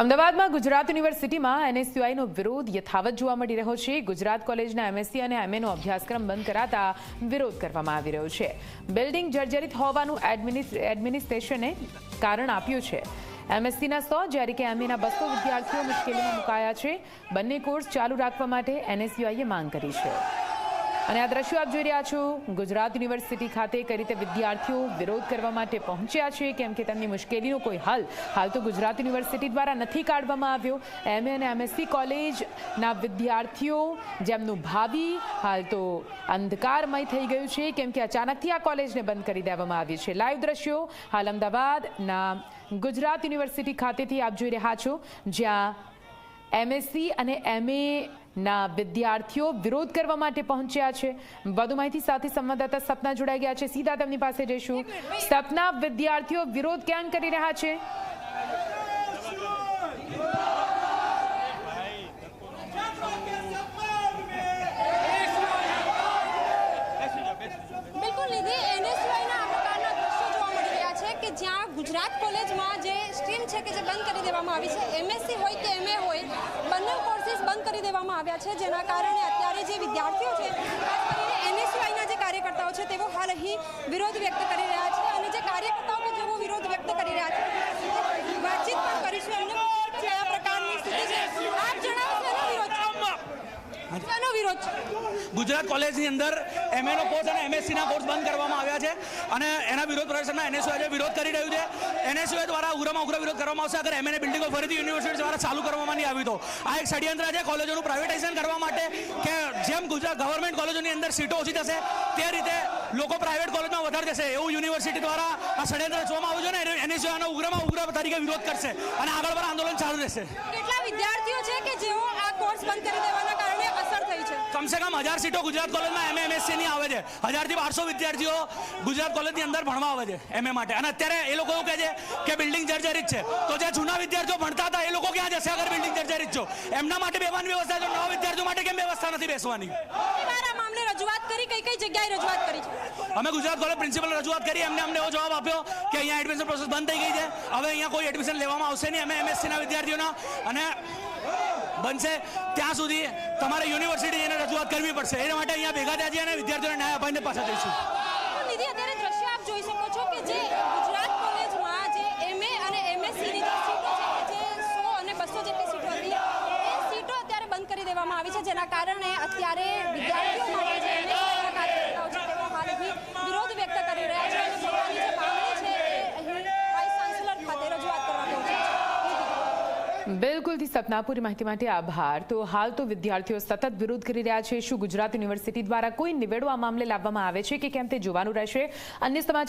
અમદાવાદમાં ગુજરાત યુનિવર્સિટીમાં એનએસયુઆઈનો વિરોધ યથાવત જોવા મળી રહ્યો છે. ગુજરાત કોલેજના એમએસસી અને એમએનો અભ્યાસક્રમ બંધ કરાતા વિરોધ કરવામાં આવી રહ્યો છે. બિલ્ડિંગ જર્જરિત હોવાનું એડમિનિસ- એડમિનિસ્ટ્રેશને કારણ આપ્યું છે. એમએસસીના સો, જ્યારે કે એમએના બસો વિદ્યાર્થીઓ મુશ્કેલીમાં મુકાયા છે. બંને કોર્સ ચાલુ રાખવા માટે એનએસયુઆઈએ માંગ કરી છે. અને આ દ્રશ્યો આપ જોઈ રહ્યા છો. ગુજરાત યુનિવર્સિટી ખાતે કઈ રીતે વિદ્યાર્થીઓ વિરોધ કરવા માટે પહોંચ્યા છે, કેમ કે તેમની મુશ્કેલીનો કોઈ હલ હાલ તો ગુજરાત યુનિવર્સિટી દ્વારા નથી કાઢવામાં આવ્યો. એમએ અને એમએસસી કોલેજના વિદ્યાર્થીઓ જેમનું ભાવિ હાલ તો અંધકારમય થઈ ગયું છે, કેમ કે અચાનકથી આ કોલેજને બંધ કરી દેવામાં આવી છે. લાઈવ દ્રશ્યો હાલ અમદાવાદના ગુજરાત યુનિવર્સિટી ખાતેથી આપ જોઈ રહ્યા છો, જ્યાં એમએસસી અને એમએ ના વિદ્યાર્થીઓ વિરોધ કરવા માટે પહોંચ્યા છે. વધુ માહિતી સાથે સંવાદદાતા સપના જોડાઈ ગયા છે. સીધા તેમની પાસે જઈશું. સપના વિદ્યાર્થીઓ વિરોધ કેમ કરી રહ્યા છે બિલકુલ નિધિ એનએસયુઆઈના આ પ્રકારના દ્રશ્યો જોવા મળી રહ્યા છે કે જ્યાં ગુજરાત કોલેજમાં જે સ્ટ્રીમ છે કે જે બંધ કરી દેવામાં આવી છે એમએસસી હોય કે એમએ હોય બંને કોર્સીસ બંધ કરી દેવામાં આવ્યા છે જેના કારણે અત્યારે જે વિદ્યાર્થીઓ છે ખાસ કરીને એનએસયુઆઈના જે કાર્યકર્તાઓ છે તેઓ હાલ અહીં વિરોધ વ્યક્ત કરી રહ્યા છે અને જે કાર્યકર્તાઓ પણ જેવો વિરોધ વ્યક્ત કરી રહ્યા છે વાતચીત પણ કરીશું એમને કયા પ્રકારની સ્થિતિ છે. આપ જણાવો વિરોધ છે? વિરોધ છે? ગુજરાત કોલેજની અંદર એમએનો કોર્સ અને એમએસસીના કોર્સ બંધ કરવામાં આવ્યા છે. અને એના વિરોધ પ્રદર્શનમાં એનએસયુ આજે વિરોધ કરી રહ્યું છે એનએસયુ દ્વારા ઉગ્રમાં ઉગ્ર વિરોધ કરવામાં આવશે. અગર એમએનએ બિલ્ડિંગો ફરીથી યુનિવર્સિટી દ્વારા ચાલુ કરવામાં નહીં આવી તો. આ એક ષડયંત્ર છે કોલેજોનું પ્રાઇવેટાઇઝેશન કરવા માટે કે જેમ ગુજરાત ગવર્મેન્ટ કોલેજોની અંદર સીટો ઓછી થશે, તે રીતે લોકો પ્રાઇવેટ કોલેજમાં વધારે જશે. એવું યુનિવર્સિટી દ્વારા આ ષડયંત્ર રચવામાં આવ્યું છે ને એનએસયુ આનો ઉગ્રમાં ઉગ્ર તરીકે વિરોધ કરશે અને આગળ પણ આંદોલન ચાલુ રહેશે. કેટલા વિદ્યાર્થીઓ છે કે જેઓ આ કોર્સ બંધ કરી દેવાના કારણે અસર થઈ છે કમસે કમ હજાર સીટો ગુજરાત કોલેજમાં એમએ એમએસસી ની આવે છે. હજારથી બારસો વિદ્યાર્થીઓ ગુજરાત કોલેજની અંદર ભણવા આવે છે એમએ માટે. અને અત્યારે એ લોકો એવું કહે છે કે બિલ્ડિંગ જર્જરિત છે. તો જે જૂના વિદ્યાર્થીઓ ભણતા હતા એ લોકો ક્યાં જશે અગર બિલ્ડિંગ જર્જરિત છો? એમના માટે બેવાની વ્યવસ્થા છે નવા વિદ્યાર્થીઓ માટે કેમ વ્યવસ્થા નથી બેસવાની? રજૂઆત કરી કઈ કઈ જગ્યાએ રજૂઆત કરી છે? અમે ગુજરાત કોલેજ પ્રિન્સિપલ રજૂઆત કરી એમને અમને એવો જવાબ આપ્યો કે અહીંયા એડમિશન પ્રોસેસ બંધ થઈ ગઈ છે. હવે અહીંયા કોઈ એડમિશન લેવામાં આવશે નહીં અમે એમએસસીના વિદ્યાર્થીઓના. અને બનશે. ત્યાં સુધી તમારે યુનિવર્સિટી જઈને રજૂઆત કરવી પડશે. એના માટે અહીંયા ભેગા થયા છીએ અને વિદ્યાર્થીઓને ન્યાય અપાઈને પાછા જઈશું. અત્યારે દ્રશ્ય આપ જોઈ શકો છો કે જે ગુજરાત કોલેજમાં જે એમએ અને એમએસસીની સો અને બસો જેટલી અત્યારે બંધ કરી દેવામાં આવી છે, જેના કારણે અત્યારે વિદ્યાર્થીઓ માટે જે એમએસસીના કાર્યકર્તાઓ છે તેઓ હાલ અહીં વિરોધ વ્યક્ત કરી રહ્યા છે અને પોતાની જે માંગણી છે એ અહીં વાઇસ ચાન્સેલર ખાતે રજૂઆત કરવા પહોંચ્યા છે સપના પૂરી માહિતી માટે આભાર. તો હાલ તો વિદ્યાર્થીઓ સતત વિરોધ કરી રહ્યા છે. શું ગુજરાત યુનિવર્સિટી દ્વારા કોઈ નિવેડો આ મામલે લાવવામાં આવે છે કે કેમ તે જોવાનું રહેશે? અન્ય સમાચાર